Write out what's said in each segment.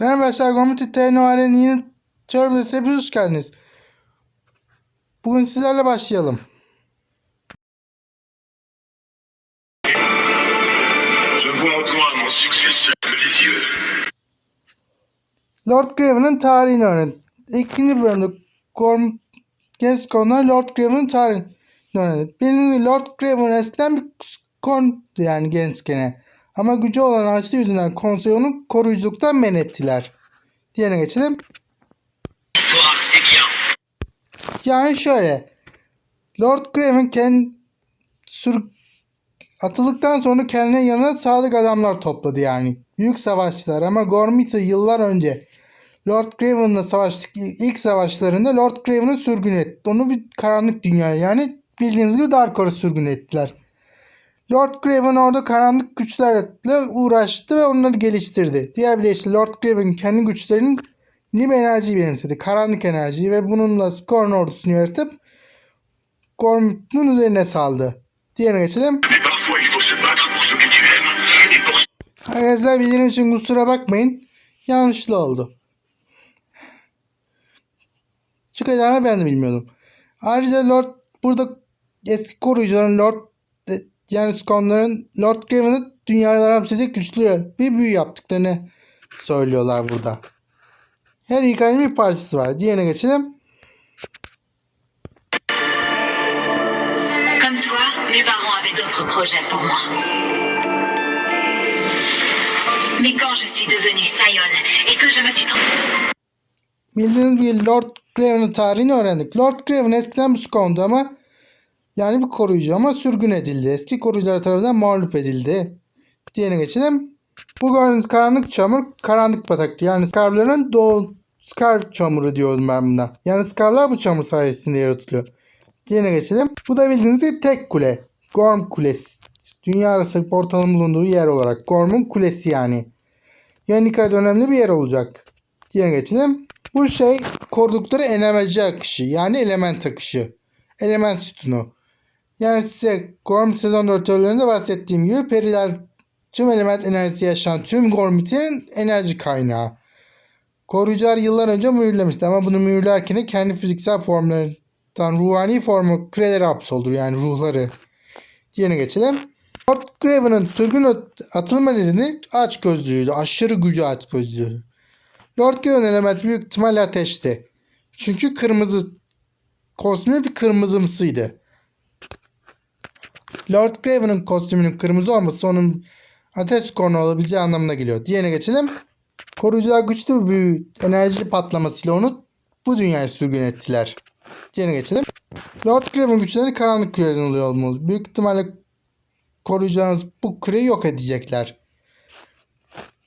Merhaba arkadaşlar, Gomiti TNOR'ın yeni Turbulens'e hepiniz hoş geldiniz. Bugün sizlerle başlayalım. Lord Graven'ın tarihini öğren. İkinci bölümde Gorm Gascon'la Lord Graven'ın tarihini öğrendik. Bildiğiniz Lord Graven eskiden bir kon yani gençkene. Ama gücü olan açlığı yüzünden konsey onu koruyuculuktan men ettiler. Diğerine geçelim. Yani şöyle. Lord Graven kendi sür atıldıktan sonra kendine yanına sadık adamlar topladı yani. Büyük savaşçılar ama Gormita yıllar önce Lord Graven'la savaştık ilk savaşlarında Lord Graven'ı sürgün etti. Onu bir karanlık dünyaya yani bildiğiniz gibi Darkor'a sürgün ettiler. Lord Graven orada karanlık güçlerle uğraştı ve onları geliştirdi. Diğer bir deyişle Lord Graven kendi güçlerinin bir enerjiyi benimsedi. Karanlık enerjiyi ve bununla Skorn ordusunu yaratıp Gormut'un üzerine saldı. Diğerine geçelim. Arkadaşlar bildiğim için kusura bakmayın. Yanlışlı oldu. Çıkacağını ben de bilmiyordum. Ayrıca Lord burada eski koruyucuların Lord yani Skonların Lord Graven'ı dünyalara hapsedecek güçlü bir büyü yaptıklarını söylüyorlar burada. Her hikayenin bir parçası var. Diğerine geçelim. Comme toi, mes parents avaient d'autres projets pour moi. Mais quand je suis devenue Sion et que je me suis trouvée Bildiğiniz gibi Lord Graven'ın tarihini öğrendik. Lord Graven eskiden bir Skon'du ama yani bir koruyucu ama sürgün edildi. Eski koruyucular tarafından mağlup edildi. Diğerine geçelim. Bu gördüğünüz karanlık çamur karanlık batak. Yani Skarların doğu Skar çamuru diyorum ben buna. Yani Skarlar bu çamur sayesinde yaratılıyor. Diğerine geçelim. Bu da bildiğiniz gibi tek kule. Gorm Kulesi. Dünya arası portalın bulunduğu yer olarak. Gorm'un kulesi yani. Yani hikayede önemli bir yer olacak. Diğerine geçelim. Bu şey korudukları enerji akışı yani element akışı. Element sütunu. Yani size Gorm sezon 4 teorilerinde bahsettiğim gibi periler tüm element enerjisi yaşayan tüm Gormit'in enerji kaynağı. Koruyucular yıllar önce mühürlemişti ama bunu mühürlerken kendi fiziksel formlarından ruhani formu küreleri hapsoldur yani ruhları. Diğerine geçelim. Lord Graven'ın sürgün atılma nedeni aç gözlüğüydü. Aşırı gücü aç gözlüğüydü. Lord Graven elementi büyük ihtimalle ateşti. Çünkü kırmızı kostümü bir kırmızımsıydı. Lord Graven'ın kostümünün kırmızı olması onun ateş konu olabileceği anlamına geliyor. Diğerine geçelim. Koruyucular güçlü bir enerji patlamasıyla onu bu dünyaya sürgün ettiler. Diğerine geçelim. Lord Graven güçleri karanlık küreden oluyor olmalı. Büyük ihtimalle koruyucularımız bu küreyi yok edecekler.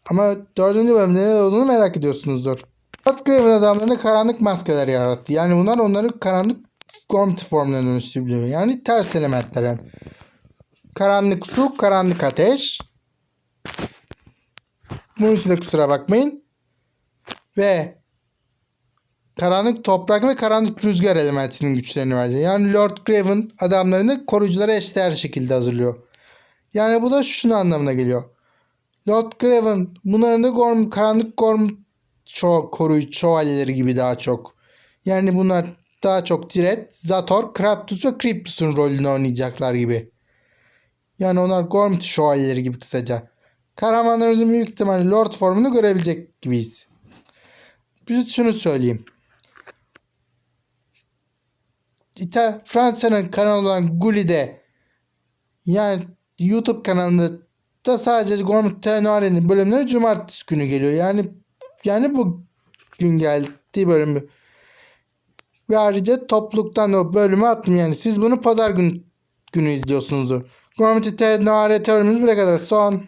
Ama dördüncü bölümde ne olduğunu merak ediyorsunuzdur. Lord Graven adamlarına karanlık maskeler yarattı. Yani bunlar onları karanlık Gormt formlarına dönüştürebiliyor. Yani ters elementler. Karanlık su, karanlık ateş. Bunun için de kusura bakmayın. Ve karanlık toprak ve karanlık rüzgar elementinin güçlerini verecek. Yani Lord Graven adamlarını koruyuculara eşdeğer şekilde hazırlıyor. Yani bu da şunu anlamına geliyor. Lord Graven bunların da Gorm, karanlık Gorm ço koruyucu şövalyeleri gibi daha çok. Yani bunlar daha çok Tiret, Zator, Kratos ve Kryptus'un rolünü oynayacaklar gibi. Yani onlar Gorm şövalyeleri gibi kısaca. Kahramanlarımızın büyük ihtimalle Lord formunu görebilecek gibiyiz. Bir şunu söyleyeyim. İta Fransa'nın kanalı olan Gulli'de yani YouTube kanalında da sadece Gormut Tenore'nin bölümleri cumartesi günü geliyor. Yani yani bu gün geldiği bölümü. Ve ayrıca topluluktan da o bölümü attım yani. Siz bunu pazar gün, günü izliyorsunuzdur. Gormut Tenore teorimiz buraya kadar son.